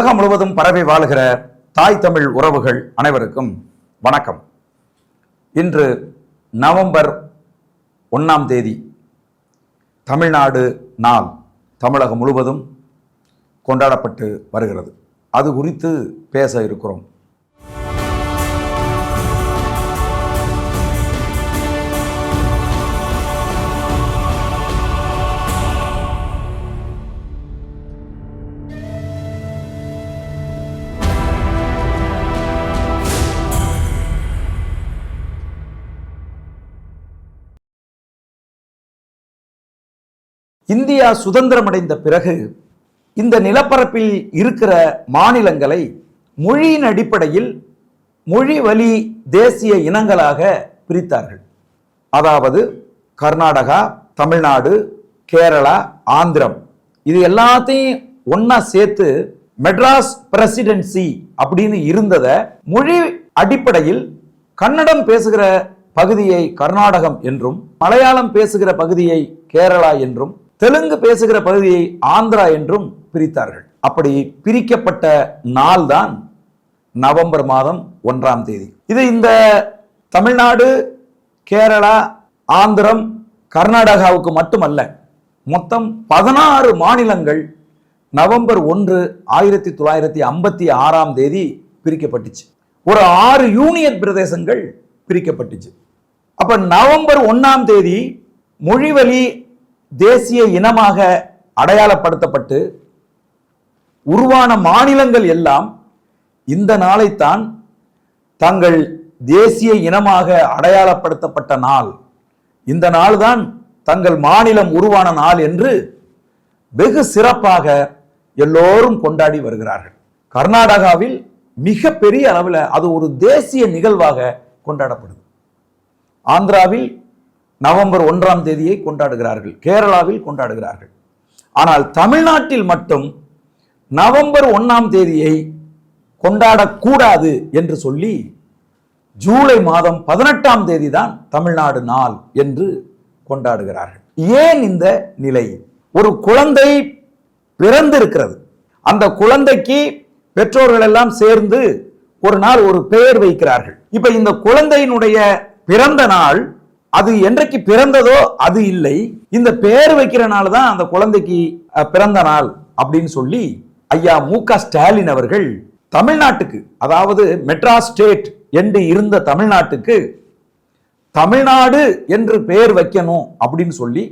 உலகம் முழுவதும் பரவி வாழ்கிற தாய் தமிழ் உறவுகள் அனைவருக்கும் வணக்கம். இன்று நவம்பர் ஒன்றாம் தேதி தமிழ்நாடு நாள் தமிழகம் முழுவதும் கொண்டாடப்பட்டு வருகிறது. அது குறித்து பேச இருக்கிறோம். இந்தியா சுதந்திரமடைந்த பிறகு இந்த நிலப்பரப்பில் இருக்கிற மாநிலங்களை மொழியின் அடிப்படையில் மொழி வழி தேசிய இனங்களாக பிரித்தார்கள். அதாவது கர்நாடகா தமிழ்நாடு கேரளா ஆந்திரம். இது எல்லாத்தையும் ஒன்றா சேர்த்து மெட்ராஸ் பிரசிடென்சி அப்படின்னு இருந்ததை மொழி அடிப்படையில் கன்னடம் பேசுகிற பகுதியை கர்நாடகம் என்றும் மலையாளம் பேசுகிற பகுதியை கேரளா என்றும் தெலுங்கு பேசுகிற பகுதியை ஆந்திரா என்றும் பிரித்தார்கள். அப்படி பிரிக்கப்பட்ட நாள் தான் நவம்பர் மாதம் ஒன்றாம் தேதி. இது இந்த தமிழ்நாடு கேரளா ஆந்திரம் கர்நாடகாவுக்கு மட்டுமல்ல மொத்தம் பதினாறு மாநிலங்கள் நவம்பர் ஒன்று ஆயிரத்தி தொள்ளாயிரத்தி ஐம்பத்தி ஆறாம் தேதி பிரிக்கப்பட்டுச்சு. ஒரு ஆறு யூனியன் பிரதேசங்கள் பிரிக்கப்பட்டுச்சு. அப்ப நவம்பர் ஒன்றாம் தேதி மொழிவழி தேசிய இனமாக அடையாளப்படுத்தப்பட்டு உருவான மாநிலங்கள் எல்லாம் இந்த நாளைத்தான் தங்கள் தேசிய இனமாக அடையாளப்படுத்தப்பட்ட நாள். இந்த நாள் தான் தங்கள் மாநிலம் உருவான நாள் என்று வெகு சிறப்பாக எல்லோரும் கொண்டாடி வருகிறார்கள். கர்நாடகாவில் மிக பெரிய அளவில் அது ஒரு தேசிய நிகழ்வாக கொண்டாடப்படுது. ஆந்திராவில் நவம்பர் ஒன்றாம் தேதியை கொண்டாடுகிறார்கள். கேரளாவில் கொண்டாடுகிறார்கள். ஆனால் தமிழ்நாட்டில் மட்டும் நவம்பர் ஒன்றாம் தேதியை கொண்டாடக்கூடாது என்று சொல்லி ஜூலை மாதம் பதினெட்டாம் தேதி தான் தமிழ்நாடு நாள் என்று கொண்டாடுகிறார்கள். ஏன் இந்த நிலை? ஒரு குழந்தை பிறந்திருக்கிறது. அந்த குழந்தைக்கு பெற்றோர்கள் எல்லாம் சேர்ந்து ஒரு நாள் ஒரு பெயர் வைக்கிறார்கள். இப்ப இந்த குழந்தையினுடைய பிறந்த நாள் அது என்றைக்கு பிறந்ததோ அது இல்லை. இந்த பெயர் வைக்கிற தான் அந்த குழந்தைக்கு பிறந்த நாள் அப்படின்னு சொல்லி ஐயா மு க ஸ்டாலின் அவர்கள் தமிழ்நாட்டுக்கு அதாவது மெட்ராஸ் ஸ்டேட் என்று இருந்த தமிழ்நாட்டுக்கு தமிழ்நாடு என்று பெயர் வைக்கணும் அப்படின்னு சொல்லி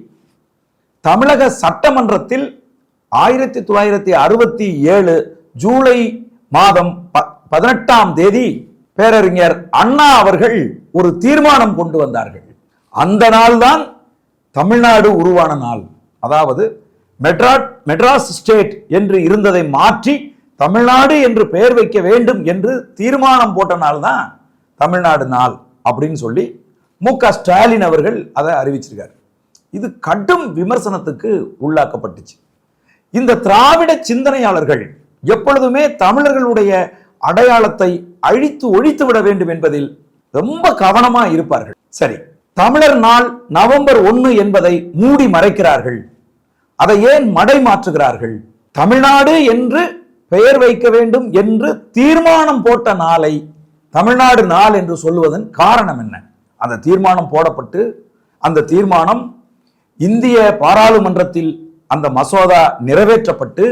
தமிழக சட்டமன்றத்தில் ஆயிரத்தி தொள்ளாயிரத்தி அறுபத்தி ஏழு ஜூலை மாதம் ப- பதினெட்டாம் தேதி பேரறிஞர் அண்ணா அவர்கள் ஒரு தீர்மானம் கொண்டு வந்தார்கள். அந்த நாள்தான் தமிழ்நாடு உருவான நாள். அதாவது மெட்ராட் மெட்ராஸ் ஸ்டேட் என்று இருந்ததை மாற்றி தமிழ்நாடு என்று பெயர் வைக்க வேண்டும் என்று தீர்மானம் போட்ட நாள் தான் தமிழ்நாடு நாள் அப்படின்னு சொல்லி மு க ஸ்டாலின் அவர்கள் அதை அறிவிச்சிருக்காரு. இது கடும் விமர்சனத்துக்கு உள்ளாக்கப்பட்டுச்சு. இந்த திராவிட சிந்தனையாளர்கள் எப்பொழுதுமே தமிழர்களுடைய அடையாளத்தை அழித்து ஒழித்து விட வேண்டும் என்பதில் ரொம்ப கவனமா இருப்பார்கள். சரி தமிழர் நாள் நவம்பர் ஒன்று என்பதை மூடி மறைக்கிறார்கள். அதை ஏன் மடை மாற்றுகிறார்கள்? தமிழ்நாடு என்று பெயர் வைக்க வேண்டும் என்று தீர்மானம் போட்ட நாளை தமிழ்நாடு நாள் என்று சொல்லுவதன் காரணம் என்ன? அந்த தீர்மானம் போடப்பட்டு அந்த தீர்மானம் இந்திய பாராளுமன்றத்தில் அந்த மசோதா நிறைவேற்றப்பட்டு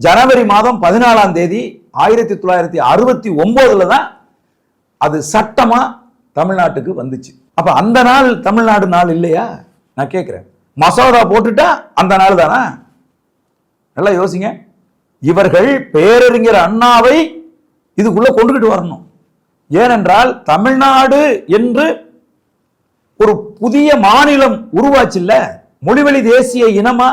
ஜனவரி மாதம் பதினாலாம் தேதி ஆயிரத்தி தொள்ளாயிரத்தி அறுபத்தி ஒன்பதுல தான் அது சட்டமாக தமிழ்நாட்டுக்கு வந்துச்சு. அப்ப அந்த நாள் தமிழ்நாடு நாள் இல்லையா? நான் கேட்கிறேன் மசோதா போட்டுட்டா அந்த நாள் தானா? நல்லா யோசிங்க. இவர்கள் பேரறிஞர் அண்ணாவை இதுக்குள்ள கொண்டுகிட்டு வரணும். ஏனென்றால் தமிழ்நாடு என்று ஒரு புதிய மாநிலம் உருவாச்சுல்ல? மொழிவழி தேசிய இனமா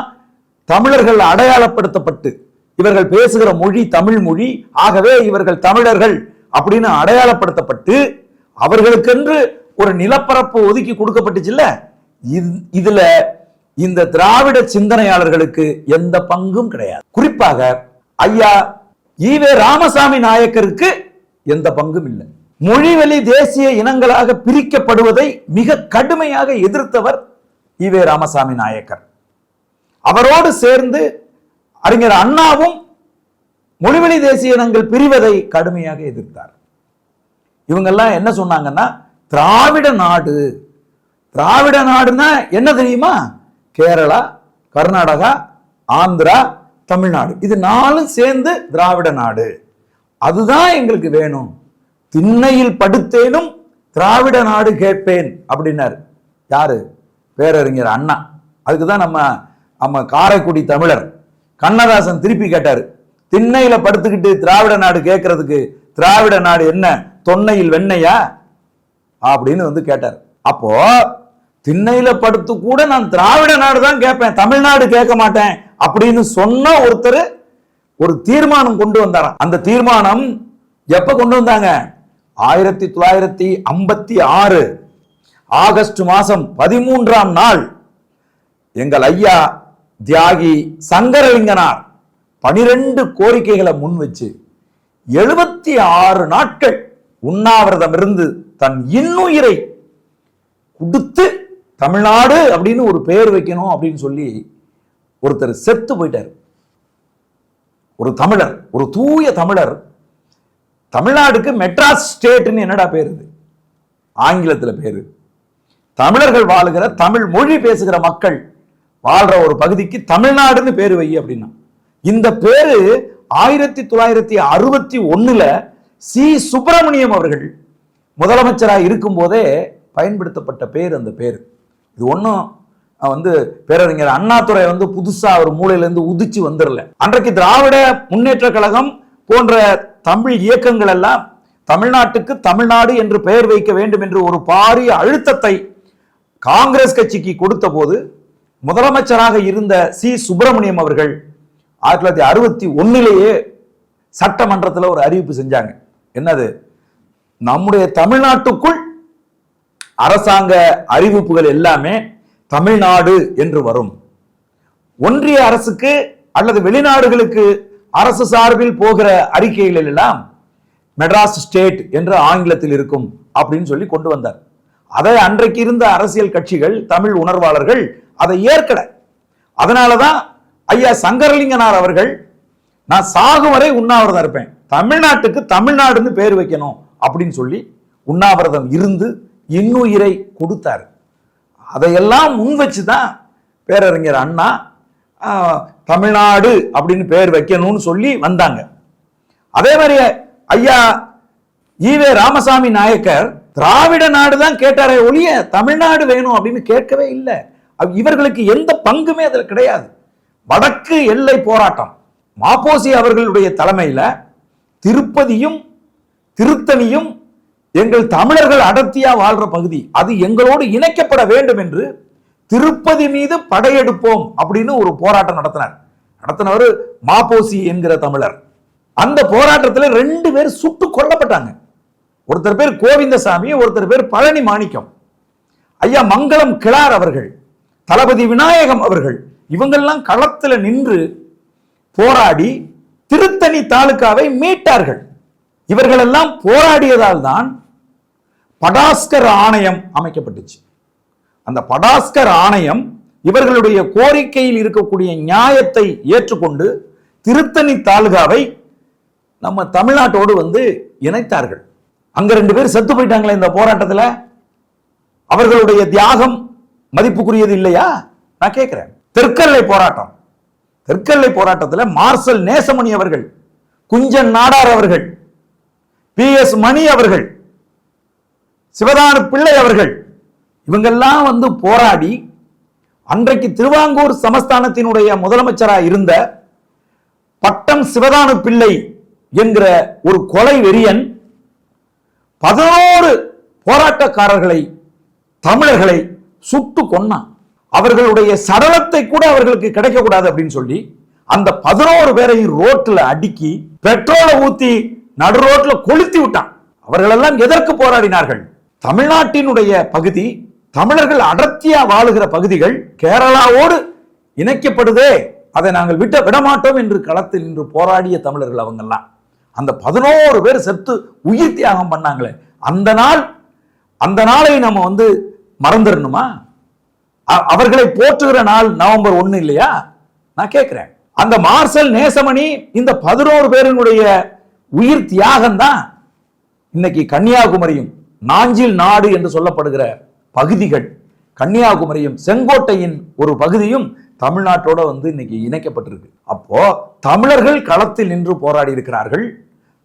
தமிழர்கள் அடையாளப்படுத்தப்பட்டு இவர்கள் பேசுகிற மொழி தமிழ் மொழி ஆகவே இவர்கள் தமிழர்கள் அப்படின்னு அடையாளப்படுத்தப்பட்டு அவர்களுக்கென்று ஒரு நிலப்பரப்பு ஒதுக்கி கொடுக்கப்பட்டுச்சுல்ல? இது- இதுல இந்த திராவிட சிந்தனையாளர்களுக்கு எந்த பங்கும் கிடையாது. குறிப்பாக ஐயா ஈவே ராமசாமி நாயக்கருக்கு எந்த பங்கும் இல்லை. மொழிவழி தேசிய இனங்களாக பிரிக்கப்படுவதை மிக கடுமையாக எதிர்த்தவர் ஈவே ராமசாமி நாயக்கர். அவரோடு சேர்ந்து அறிஞர் அண்ணாவும் மொழிவெளி தேசிய இனங்கள் பிரிவதை கடுமையாக எதிர்த்தார். இவங்கெல்லாம் என்ன சொன்னாங்கன்னா திராவிட நாடு. திராவிட நாடுன்னா என்ன தெரியுமா? கேரளா கர்நாடகா ஆந்திரா தமிழ்நாடு. இது நாலும் சேர்ந்து திராவிட நாடு. அதுதான் எங்களுக்கு வேணும். திண்ணையில் படுத்தேனும் திராவிட நாடு கேட்பேன் அப்படின்னாரு. யாரு? பேரறிஞர் அண்ணா. அதுக்கு தான் நம்ம நம்ம காரைக்குடி தமிழர் கண்ணதாசன் திருப்பி கேட்டார். திண்ணையில படுத்துக்கிட்டு திராவிட நாடு கேட்கறதுக்கு திராவிட நாடு என்ன? தொன்னையில் வெண்ணையா? அப்படின்னு வந்து கேட்டார். அப்போ திண்ணையில படுத்து கூட நான் திராவிட நாடு தான் கேட்பேன் தமிழ்நாடு கேட்க மாட்டேன் அப்படின்னு சொன்ன ஒருத்தர் ஒரு தீர்மானம் கொண்டு வந்தாராம். அந்த தீர்மானம் எப்ப கொண்டு வந்தாங்க? ஆயிரத்தி தொள்ளாயிரத்தி ஐம்பத்தி ஆறு ஆகஸ்ட் மாசம் பதிமூன்றாம் நாள். எங்கள் ஐயா தியாகி சங்கரலிங்கனார் பனிரெண்டு கோரிக்கைகளை முன் வச்சு எழுபத்தி ஆறு நாட்கள் உண்ணாவிரதம் இருந்து தன் இன்னுயிரை கொடுத்து தமிழ்நாடு அப்படின்னு ஒரு பெயர் வைக்கணும் அப்படின்னு சொல்லி ஒருத்தர் செத்து போயிட்டார். ஒரு தமிழர் ஒரு தூய தமிழர். தமிழ்நாடுக்கு மெட்ராஸ் ஸ்டேட்னு என்னடா பேர் இது? ஆங்கிலத்துல பேரு. தமிழர்கள் வாழுகிற தமிழ் மொழி பேசுகிற மக்கள் வாழ்ற ஒரு பகுதிக்கு தமிழ்நாடுன்னு பேர் வை அப்படின்னா. இந்த பேரு ஆயிரத்தி தொள்ளாயிரத்தி அறுபத்தி ஒண்ணுல சி. சுப்பிரமணியம் அவர்கள் முதலமைச்சராக இருக்கும்போதே பயன்படுத்தப்பட்ட பேர் அந்த பேர். இது ஒன்றும் வந்து பேரறிஞர் அண்ணாதுரை வந்து புதுசாக ஒரு மூலையிலேருந்து உதிச்சு வந்துடல. அன்றைக்கு திராவிட முன்னேற்ற கழகம் போன்ற தமிழ் இயக்கங்கள் எல்லாம் தமிழ்நாட்டுக்கு தமிழ்நாடு என்று பெயர் வைக்க வேண்டும் என்று ஒரு பாரிய அழுத்தத்தை காங்கிரஸ் கட்சிக்கு கொடுத்த போது முதலமைச்சராக இருந்த சி. சுப்பிரமணியம் அவர்கள் ஆயிரத்தி தொள்ளாயிரத்தி அறுபத்தி ஒன்னிலேயே சட்டமன்றத்தில் ஒரு அறிவிப்பு செஞ்சாங்க. என்னது? நம்முடைய தமிழ்நாட்டுக்குள் அரசாங்க அறிவிப்புகள் எல்லாமே தமிழ்நாடு என்று வரும். ஒன்றிய அரசுக்கு அல்லது வெளிநாடுகளுக்கு அரசு சார்பில் போகிற அறிக்கைகள் எல்லாம் மெட்ராஸ் ஸ்டேட் என்று ஆங்கிலத்தில் இருக்கும் அப்படின்னு சொல்லி கொண்டு வந்தார். அதை அன்றைக்கு இருந்த அரசியல் கட்சிகள் தமிழ் உணர்வாளர்கள் அதை ஏற்கல. அதனாலதான் ஐயா சங்கரலிங்கனார் அவர்கள் நான் சாகும் வரை உண்ணாவிரதம் இருப்பேன். தமிழ்நாட்டுக்கு தமிழ்நாடுன்னு பேர் வைக்கணும் அப்படின்னு சொல்லி உண்ணாவிரதம் இருந்து இன்னுயிரை கொடுத்தார். அதையெல்லாம் முன் வச்சு தான் பேரறிஞர் அண்ணா தமிழ்நாடு அப்படின்னு பேர் வைக்கணும்னு சொல்லி வந்தாங்க. அதே மாதிரி ஐயா ஈவே ராமசாமி நாயக்கர் திராவிட நாடு தான் கேட்டாரே ஒழிய தமிழ்நாடு வேணும் அப்படின்னு கேட்கவே இல்லை. இவர்களுக்கு எந்த பங்குமே அதில் கிடையாது. வடக்கு எல்லை போராட்டம். மாப்போசி அவர்களுடைய தலைமையில் திருப்பதியும் திருத்தணியும் எங்கள் தமிழர்கள் அடர்த்தியா வாழ்ற பகுதி. அது எங்களோடு இணைக்கப்பட வேண்டும் என்று திருப்பதி மீது படையெடுப்போம் அப்படின்னு ஒரு போராட்டம் நடத்தினார். நடத்தினவர் மாப்போசி என்கிற தமிழர். அந்த போராட்டத்தில் ரெண்டு பேர் சுட்டு கொல்லப்பட்டாங்க. ஒருத்தர் பேர் கோவிந்தசாமி ஒருத்தர் பேர் பழனி மாணிக்கம். ஐயா மங்களம் கிளார் அவர்கள் தளபதி விநாயகம் அவர்கள் இவங்கெல்லாம் களத்தில் நின்று போராடி திருத்தணி தாலுகாவை மீட்டார்கள். இவர்களெல்லாம் போராடியதால் தான் படாஸ்கர் ஆணையம் அமைக்கப்பட்டுச்சு. அந்த படாஸ்கர் ஆணையம் இவர்களுடைய கோரிக்கையில் இருக்கக்கூடிய நியாயத்தை ஏற்றுக்கொண்டு திருத்தணி தாலுகாவை நம்ம தமிழ்நாட்டோடு வந்து இணைத்தார்கள். அங்க ரெண்டு பேர் செத்து போயிட்டாங்களே இந்த போராட்டத்தில். அவர்களுடைய தியாகம் மதிப்புக்குரியது இல்லையா? நான் கேட்கிறேன் தெற்கல்லை போராட்டம். தெற்கல்லை போராட்டத்துல மார்சல் நேசமணி அவர்கள் குஞ்சன் நாடார் அவர்கள் பி எஸ் மணி அவர்கள் சிவதான பிள்ளை அவர்கள் இவங்கெல்லாம் வந்து போராடி அன்றைக்கு திருவாங்கூர் சமஸ்தானத்தினுடைய முதலமைச்சராக இருந்த பட்டம் சிவதானு பிள்ளை என்கிற ஒரு கொலை வெறியன் பதினோரு போராட்டக்காரர்களை தமிழர்களை சுட்டு கொன்னான். அவர்களுடைய சடலத்தை கூட அவர்களுக்கு கிடைக்கக்கூடாது அப்படின்னு சொல்லி அந்த பதினோரு பேரையும் ரோட்ல அடுக்கி பெட்ரோலை ஊத்தி நடு ரோட்டில் கொளுத்தி விட்டான். அவர்களெல்லாம் எதற்கு போராடினார்கள்? தமிழ்நாட்டினுடைய பகுதி தமிழர்கள் அடர்த்தியா வாழுகிற பகுதிகள் கேரளாவோடு இணைக்கப்படுதே. அதை நாங்கள் விட்ட விடமாட்டோம் என்று களத்தில் நின்று போராடிய தமிழர்கள் அவங்கெல்லாம். அந்த பதினோரு பேர் செத்து உயிர் தியாகம் பண்ணாங்களே. அந்த நாள் அந்த நாளை நம்ம வந்து மறந்துடணுமா? அவர்களை போற்றுகிற நாள் நவம்பர் ஒன்று இல்லையா? நான் கேட்கிறேன். அந்த மார்சல் நேசமணி இந்த பதினோரு பேரினுடைய உயிர் தியாகம் தான் இன்னைக்கு கன்னியாகுமரியும் நாஞ்சில் நாடு என்று சொல்லப்படுகிற பகுதிகள். கன்னியாகுமரியும் செங்கோட்டையின் ஒரு பகுதியும் தமிழ்நாட்டோட வந்து இன்னைக்கு இணைக்கப்பட்டிருக்கு. அப்போ தமிழர்கள் களத்தில் நின்று போராடி இருக்கிறார்கள்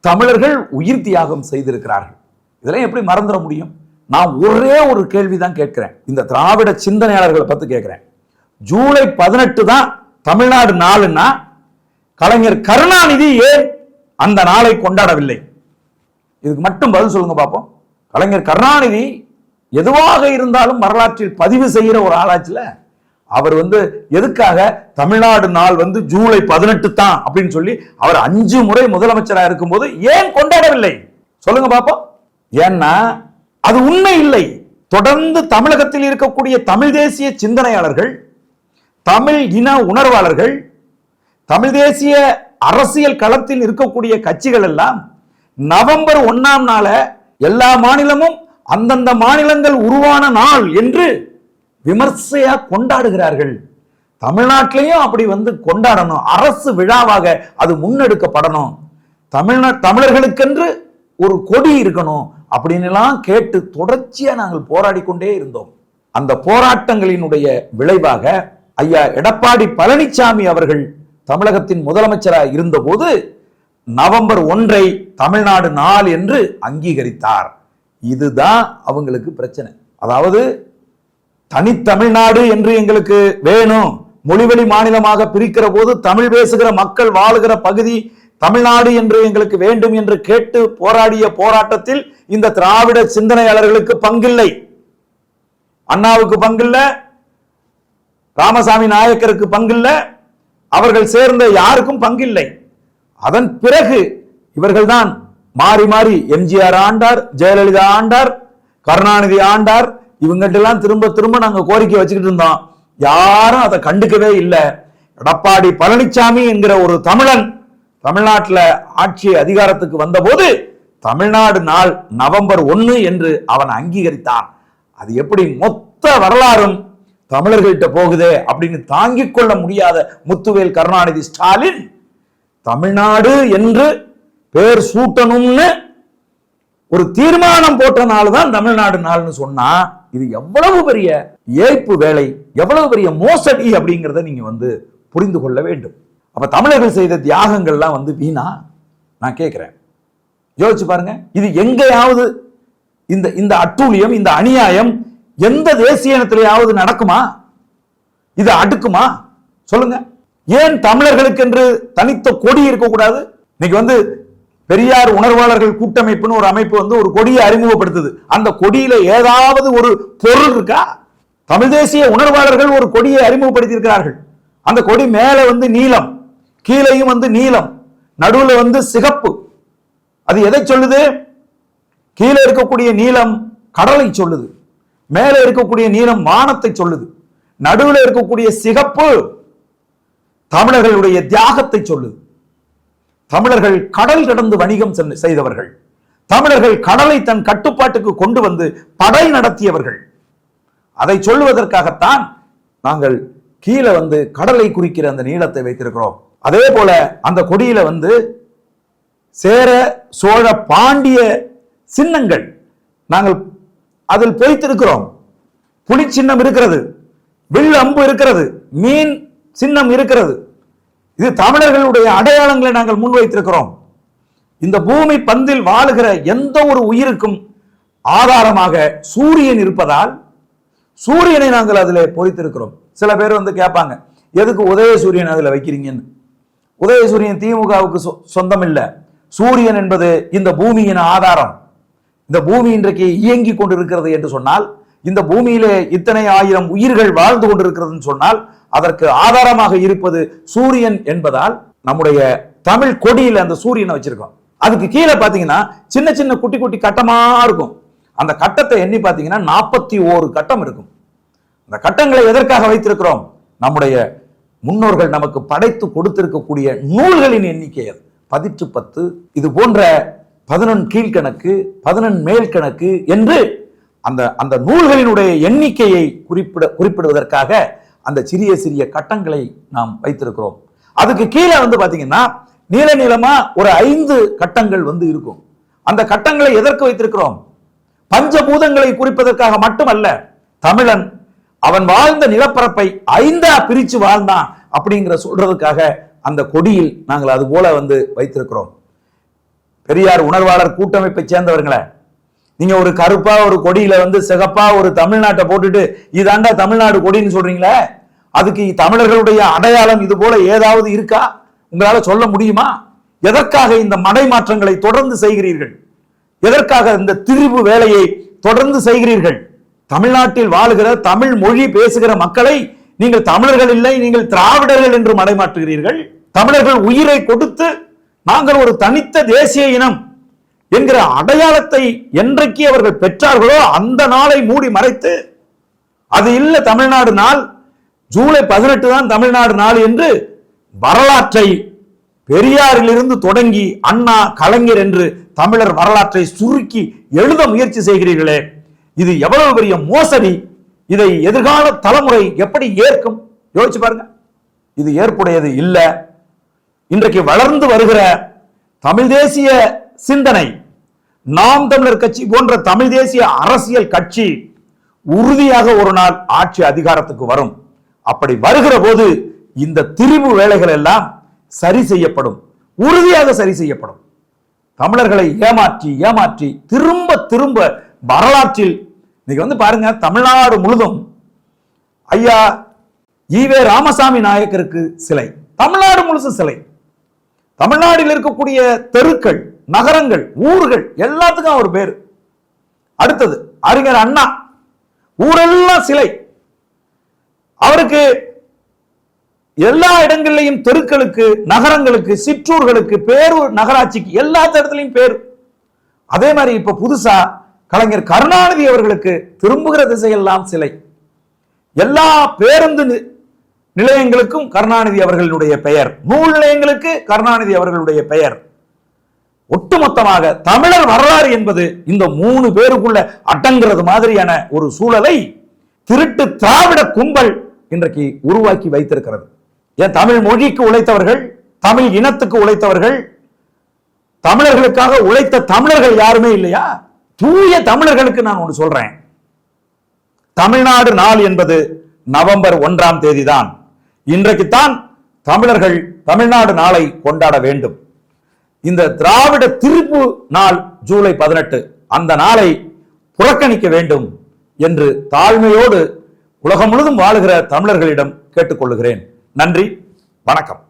தமிழர்கள் உயிர் தியாகம் செய்திருக்கிறார்கள். இதெல்லாம் எப்படி மறந்துட முடியும்? நான் ஒரே ஒரு கேள்வி தான் கேட்கிறேன். இந்த திராவிட சிந்தனையாளர்களை பற்றி கேட்கிறேன். ஜூலை பதினெட்டு தான் தமிழ்நாடு நாளுன்னா கலைஞர் கருணாநிதி ஏன் அந்த நாளை கொண்டாடவில்லை? இதுக்கு மட்டும் பதில் சொல்லுங்க பார்ப்போம். கலைஞர் கருணாநிதி எதுவாக இருந்தாலும் வரலாற்றில் பதிவு செய்கிற ஒரு ஆளாச்சுல. அவர் வந்து எதுக்காக தமிழ்நாடு நாள் வந்து ஜூலை பதினெட்டு தான் அப்படின்னு சொல்லி அவர் அஞ்சு முறை முதலமைச்சராக இருக்கும்போது ஏன் கொண்டாடவில்லை? சொல்லுங்க பார்ப்போம். ஏன்னா அது உண்மை இல்லை. தொடர்ந்து தமிழகத்தில் இருக்கக்கூடிய தமிழ் தேசிய சிந்தனையாளர்கள் தமிழ் இன உணர்வாளர்கள் தமிழ் தேசிய அரசியல் களத்தில் இருக்கக்கூடிய கட்சிகள் எல்லாம் நவம்பர் ஒன்னாம் நாள எல்லா மாநிலமும் அந்தந்த மாநிலங்கள் உருவான நாள் என்று விமர்சையா கொண்டாடுகிறார்கள். தமிழ்நாட்டிலையும் அப்படி வந்து கொண்டாடணும். அரசு விழாவாக அது முன்னெடுக்கப்படணும். தமிழ்நா தமிழர்களுக்கென்று ஒரு கொடி இருக்கணும். அப்படின்லாம் கேட்டு தொடர்ச்சியாக நாங்கள் போராடி கொண்டே இருந்தோம். அந்த போராட்டங்களினுடைய விளைவாக ஐயா எடப்பாடி பழனிசாமி அவர்கள் தமிழகத்தின் முதலமைச்சராக இருந்தபோது நவம்பர் ஒன்றை தமிழ்நாடு நாள் என்று அங்கீகரித்தார். இதுதான் அவங்களுக்கு பிரச்சனை. அதாவது தனித்தமிழ்நாடு என்று எங்களுக்கு வேணும். மொழிவெளி மாநிலமாக பிரிக்கிற போது தமிழ் பேசுகிற மக்கள் வாழுகிற பகுதி தமிழ்நாடு என்று எங்களுக்கு வேண்டும் என்று கேட்டு போராடிய போராட்டத்தில் இந்த திராவிட சிந்தனையாளர்களுக்கு பங்கில்லை. அண்ணாவுக்கு பங்கில்ல ராமசாமி நாயக்கருக்கு பங்கில்ல அவர்கள் சேர்ந்த யாருக்கும் பங்கில்லை. அதன் பிறகு இவர்கள்தான் மாறி மாறி எம்ஜிஆர் ஆண்டார் ஜெயலலிதா ஆண்டார் கருணாநிதி ஆண்டார். இவங்கள்ட்டெல்லாம் திரும்ப திரும்ப நாங்கள் கோரிக்கை வச்சுக்கிட்டு இருந்தோம். யாரும் அதை கண்டுக்கவே இல்லை. எடப்பாடி பழனிசாமி என்கிற ஒரு தமிழன் தமிழ்நாட்டில் ஆட்சி அதிகாரத்துக்கு வந்தபோது தமிழ்நாடு நாள் நவம்பர் ஒன்று என்று அவன் அங்கீகரித்தான். அது எப்படி மொத்த வரலாறும் தமிழர்கள்ட்ட போகுதே அப்படின்னு தாங்கிக் கொள்ள முடியாத முத்துவேல் கருணாநிதி ஸ்டாலின் தமிழ்நாடு என்று பேர் சூட்டணும்னு ஒரு தீர்மானம் போட்ட நாள் தான் தமிழ்நாடு நாள்னு சொன்னா இது எவ்வளவு பெரிய ஏய்ப்பு வேலை எவ்வளவு பெரிய மோசடி அப்படிங்கிறத நீங்க வந்து புரிந்து கொள்ள வேண்டும். அப்ப தமிழர்கள் செய்த தியாகங்கள்லாம் வந்து வீணா? நான் கேட்கிறேன் யோசிச்சு பாருங்க. இது எங்கேயாவது இந்த இந்த அட்டூழியம் இந்த அநியாயம் எந்த தேசிய இனத்திலேயாவது நடக்குமா? இது அடுக்குமா? சொல்லுங்க. ஏன் தமிழர்களுக்கு என்று தனித்த கொடி இருக்கக்கூடாது? இன்னைக்கு வந்து பெரியார் உணர்வாளர்கள் கூட்டமைப்புன்னு ஒரு அமைப்பு வந்து ஒரு கொடியை அறிமுகப்படுத்துது. அந்த கொடியில ஏதாவது ஒரு பொருள் இருக்கா? தமிழ் தேசிய உணர்வாளர்கள் ஒரு கொடியை அறிமுகப்படுத்தி இருக்கிறார்கள் அந்த கொடி மேல வந்து நீலம் கீழையும் வந்து நீலம் நடுவில் வந்து சிகப்பு. அது எதை சொல்லுது? கீழே இருக்கக்கூடிய நீளம் கடலை சொல்லுது மேலே இருக்கக்கூடிய நீளம் வானத்தை சொல்லுது நடுவில் இருக்கக்கூடிய சிகப்பு தமிழர்களுடைய தியாகத்தை சொல்லுது. தமிழர்கள் கடல் கடந்து வணிகம் செய்தவர்கள் தமிழர்கள் கடலை தன் கட்டுப்பாட்டுக்கு கொண்டு வந்து படை நடத்தியவர்கள். அதை சொல்லுவதற்காகத்தான் நாங்கள் கீழே வந்து கடலை குறிக்கிற அந்த நீளத்தை வைத்திருக்கிறோம். அதே போல அந்த கொடியில வந்து சேர சோழ பாண்டிய சின்னங்கள். நாங்கள் அதில் பொய்த்திருக்கிறோம். புலி சின்னம் இருக்கிறது. வில் அம்பு இருக்கிறது. மீன் சின்னம் இருக்கிறது. இது தமிழர்களுடைய அடையாளங்களை நாங்கள் முன்வைத்திருக்கிறோம் இந்த பூமி பந்தில் வாழுகிற எந்த ஒரு உயிருக்கும் ஆதாரமாக சூரியன் இருப்பதால் சூரியனை நாங்கள் அதில் பொறித்திருக்கிறோம் சில பேர் வந்து கேட்பாங்க எதுக்கு உதய சூரியன் அதில் வைக்கிறீங்கன்னு? உதயசூரியன் திமுகவுக்கு சொ- சொந்தம் இல்லை சூரியன் என்பது இந்த பூமியின் ஆதாரம். இந்த பூமி இன்றைக்கு இயங்கி கொண்டிருக்கிறது என்று சொன்னால் இந்த பூமியிலே இத்தனை ஆயிரம் உயிர்கள் வாழ்ந்து கொண்டிருக்கிறதுன்னு சொன்னால் அதற்கு ஆதாரமாக இருப்பது சூரியன் என்பதால் நம்முடைய தமிழ் கொடியில் அந்த சூரியனை வச்சிருக்கோம். அதுக்கு கீழே பார்த்தீங்கன்னா சின்ன சின்ன குட்டி குட்டி கட்டமாக இருக்கும். அந்த கட்டத்தை எண்ணி பார்த்தீங்கன்னா நாற்பத்தி ஓரு கட்டம் இருக்கும். அந்த கட்டங்களை எதற்காக வைத்திருக்கிறோம்? நம்முடைய முன்னோர்கள் நமக்கு படைத்து கொடுத்திருக்கக்கூடிய நூல்களின் எண்ணிக்கை அது. பதிற்று பத்து. இது போன்ற பதினொன் கீழ்கணக்கு பதினொன் மேல் கணக்கு என்று அந்த அந்த நூல்களினுடைய எண்ணிக்கையை குறிப்பிட குறிப்பிடுவதற்காக அந்த சிறிய சிறிய கட்டங்களை நாம் வைத்திருக்கிறோம். அதுக்கு கீழே வந்து பார்த்தீங்கன்னா நீல நீளமா ஒரு ஐந்து கட்டங்கள் வந்து இருக்கும். அந்த கட்டங்களை எதற்கு வைத்திருக்கிறோம்? பஞ்சபூதங்களை குறிப்பதற்காக மட்டுமல்ல தமிழன் அவன் வாழ்ந்த நிலப்பரப்பை ஐந்தா பிரிச்சு வாழ்ந்தான் அப்படிங்கிற சொல்றதுக்காக அந்த கொடியில் நாங்கள் அது போல வந்து வைத்திருக்கிறோம். பெரியார் உணர்வாளர் கூட்டமைப்பை சேர்ந்தவர்களை நீங்க ஒரு கருப்பா ஒரு கொடியில வந்து சிகப்பா ஒரு தமிழ்நாட்டை போட்டுட்டு இதாண்டா தமிழ்நாடு கொடின்னு சொல்றீங்களே? அதுக்கு தமிழர்களுடைய அடையாளம் இது போல ஏதாவது இருக்கா? உங்களால சொல்ல முடியுமா? எதற்காக இந்த மடை மாற்றங்களை தொடர்ந்து செய்கிறீர்கள்? எதற்காக இந்த திரிவு வேலையை தொடர்ந்து செய்கிறீர்கள்? தமிழ்நாட்டில் வாழுகிற தமிழ் மொழி பேசுகிற மக்களை நீங்கள் தமிழர்கள் இல்லை நீங்கள் திராவிடர்கள் என்று மடைமாற்றுகிறீர்கள். தமிழர்கள் உயிரை கொடுத்து நாங்கள் ஒரு தனித்த தேசிய இனம் என்கிற அடையாளத்தை என்றைக்கு அவர்கள் பெற்றார்களோ அந்த நாளை மூடி மறைத்து அது இல்லை தமிழ்நாடு நாள் ஜூலை பதினெட்டு தான் தமிழ்நாடு நாள் என்று வரலாற்றை பெரியாரிலிருந்து தொடங்கி அண்ணா கலைஞர் என்று தமிழர் வரலாற்றை சுருக்கி எழுத முயற்சி செய்கிறீர்களே. இது எவ்வளவு பெரிய மோசடி? இதை எதிர்கால தலைமுறை எப்படி ஏற்கும்? யோசிச்சு பாருங்க. இது ஏற்புடையது இல்லை. இன்றைக்கு வளர்ந்து வருகிற தமிழ் தேசிய சிந்தனை நாம் தமிழர் கட்சி போன்ற தமிழ் தேசிய அரசியல் கட்சி உறுதியாக ஒரு நாள் ஆட்சி அதிகாரத்துக்கு வரும். அப்படி வருகிற போது இந்த திரிவு வேலைகள் எல்லாம் சரி செய்யப்படும். உறுதியாக சரி செய்யப்படும். தமிழர்களை ஏமாற்றி ஏமாற்றி திரும்ப திரும்ப வரலாற்றில் இன்னைக்கு வந்து பாருங்க தமிழ்நாடு முழுதும் ஐயா ஈவே ராமசாமி நாயக்கருக்கு சிலை. தமிழ்நாடு முழுசும் சிலை. தமிழ்நாட்டில் இருக்கக்கூடிய தெருக்கள் நகரங்கள் ஊர்கள் எல்லாத்துக்கும் அவர் பேர். அடுத்தது அறிஞர் அண்ணா. ஊரெல்லாம் சிலை. அவருக்கு எல்லா இடங்கள்லையும் தெருக்களுக்கு நகரங்களுக்கு சிற்றூர்களுக்கு பேரூர் நகராட்சிக்கு எல்லா இடத்துலையும் பேர். அதே மாதிரி இப்ப புதுசா கலைஞர் கருணாநிதி அவர்களுக்கு திரும்புகிற திசையெல்லாம் சிலை. எல்லா பேருந்து நி- நிலையங்களுக்கும் கருணாநிதி அவர்களுடைய பெயர். நூல் நிலையங்களுக்கு கருணாநிதி அவர்களுடைய பெயர். ஒட்டுமொத்தமாக தமிழர் வரலாறு என்பது இந்த மூணு பேருக்குள்ள அடங்கிறது மாதிரியான ஒரு சூழலை திருட்டு திராவிட கும்பல் இன்றைக்கு உருவாக்கி வைத்திருக்கிறது. ஏன் தமிழ் மொழிக்கு உழைத்தவர்கள் தமிழ் இனத்துக்கு உழைத்தவர்கள் தமிழர்களுக்காக உழைத்த தமிழர்கள் யாருமே இல்லையா? தூய தமிழர்களுக்கு நான் ஒன்று சொல்றேன். தமிழ்நாடு நாள் என்பது நவம்பர் ஒன்றாம் தேதிதான். இன்றைக்குத்தான் தமிழர்கள் தமிழ்நாடு நாளை கொண்டாட வேண்டும். இந்த திராவிட திருப்பு நாள் ஜூலை பதினெட்டு அந்த நாளை புறக்கணிக்க வேண்டும் என்று தாழ்மையோடு உலகம் முழுதும் வாழுகிற தமிழர்களிடம் கேட்டுக்கொள்கிறேன் நன்றி வணக்கம்.